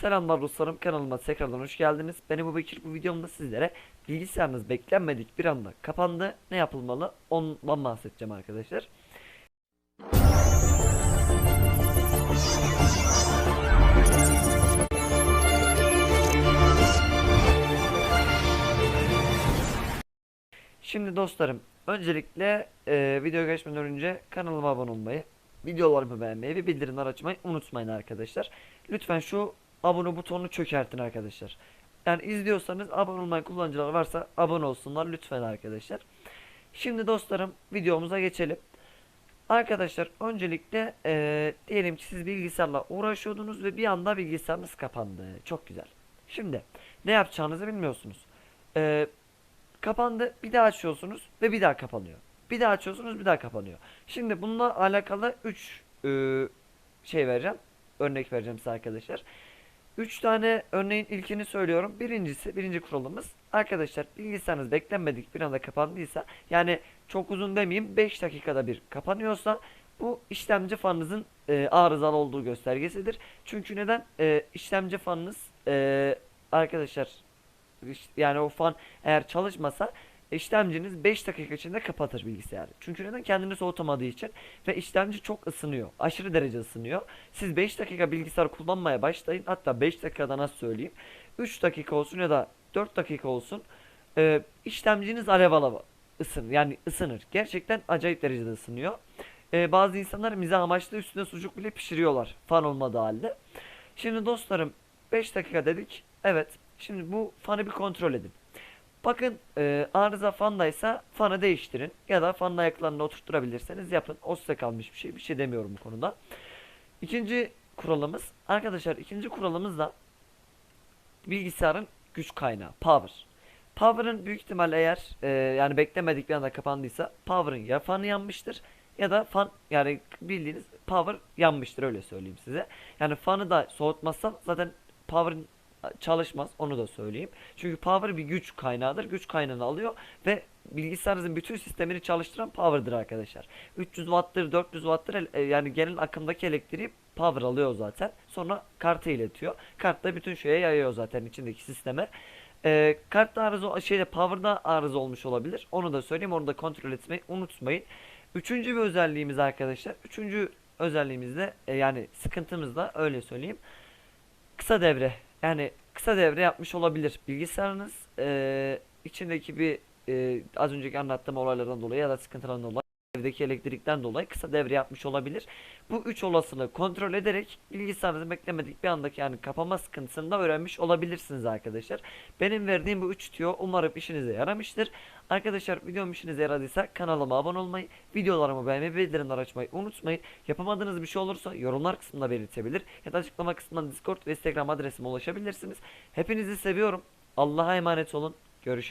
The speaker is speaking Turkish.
Selamlar dostlarım kanalıma tekrardan hoş geldiniz. Ben Ebu Bekir bu videomda sizlere bilgisayarınız beklenmedik bir anda kapandı. Ne yapılmalı ondan bahsedeceğim arkadaşlar. Şimdi dostlarım öncelikle e, videoya geçmeden önce kanalıma abone olmayı, videolarımı beğenmeyi ve bildirimler açmayı unutmayın arkadaşlar. Lütfen şu abone butonunu çökertin arkadaşlar. Yani izliyorsanız abone olmayan kullanıcılar varsa abone olsunlar lütfen arkadaşlar. Şimdi dostlarım videomuza geçelim. Arkadaşlar öncelikle e, diyelim ki siz bilgisayarla uğraşıyordunuz ve bir anda bilgisayarınız kapandı. Çok güzel. Şimdi ne yapacağınızı bilmiyorsunuz. E, kapandı bir daha açıyorsunuz ve bir daha kapanıyor. Bir daha açıyorsunuz bir daha kapanıyor. Şimdi bununla alakalı 3 şey vereceğim. Örnek vereceğim size arkadaşlar. 3 tane örneğin ilkini söylüyorum. Birincisi, birinci kuralımız. Arkadaşlar bilgisayarınız beklenmedik bir anda kapandıysa yani çok uzun demeyeyim 5 dakikada bir kapanıyorsa bu işlemci fanınızın e, arızalı olduğu göstergesidir. Çünkü neden? E, işlemci fanınız e, arkadaşlar yani o fan eğer çalışmasa işlemciniz 5 dakika içinde kapatır bilgisayarı. Çünkü neden? Kendini soğutamadığı için ve işlemci çok ısınıyor. Aşırı derece ısınıyor. Siz 5 dakika bilgisayar kullanmaya başlayın. Hatta 5 dakikada nasıl söyleyeyim? 3 dakika olsun ya da 4 dakika olsun. Ee, işlemciniz alev alev ısınır. Yani ısınır. Gerçekten acayip derecede ısınıyor. Ee, bazı insanlar mizah amaçlı üstüne sucuk bile pişiriyorlar. Fan olmadığı halde. Şimdi dostlarım 5 dakika dedik. Evet. Şimdi bu fanı bir kontrol edin. Bakın e, arıza fandaysa fanı değiştirin. Ya da fanın ayaklarını oturtturabilirseniz yapın. O size kalmış bir şey. Bir şey demiyorum bu konuda. İkinci kuralımız. Arkadaşlar ikinci kuralımız da bilgisayarın güç kaynağı. Power. Power'ın büyük ihtimal eğer e, yani beklemedik bir anda kapandıysa Power'ın ya fanı yanmıştır ya da fan yani bildiğiniz Power yanmıştır öyle söyleyeyim size. Yani fanı da soğutmazsa zaten Power'ın çalışmaz onu da söyleyeyim. Çünkü Power bir güç kaynağıdır. Güç kaynağını alıyor ve bilgisayarınızın bütün sistemini çalıştıran Power'dır arkadaşlar. 300 watt'tır, 400 watt'tır e, yani genel akımdaki elektriği Power alıyor zaten. Sonra karta iletiyor. Kart da bütün şeye yayıyor zaten içindeki sisteme. Ee, kartta arıza şeyde power'da arıza olmuş olabilir. Onu da söyleyeyim. Onu da kontrol etmeyi unutmayın. Üçüncü bir özelliğimiz arkadaşlar. Üçüncü özelliğimiz de e, yani sıkıntımız da öyle söyleyeyim. Kısa devre. Yani kısa devre yapmış olabilir. Bilgisayarınız e, içindeki bir e, az önceki anlattığım olaylardan dolayı ya da sıkıntılardan dolayı evdeki elektrikten dolayı kısa devre yapmış olabilir. Bu üç olasılığı kontrol ederek bilgisayarınızı beklemedik bir andaki yani kapama sıkıntısını da öğrenmiş olabilirsiniz arkadaşlar. Benim verdiğim bu üç tüyo umarım işinize yaramıştır. Arkadaşlar videom işinize yaradıysa kanalıma abone olmayı, videolarımı beğenmeyi ve bildirimler açmayı unutmayın. Yapamadığınız bir şey olursa yorumlar kısmında belirtebilir ya da açıklama kısmından Discord ve Instagram adresime ulaşabilirsiniz. Hepinizi seviyorum. Allah'a emanet olun. Görüşürüz.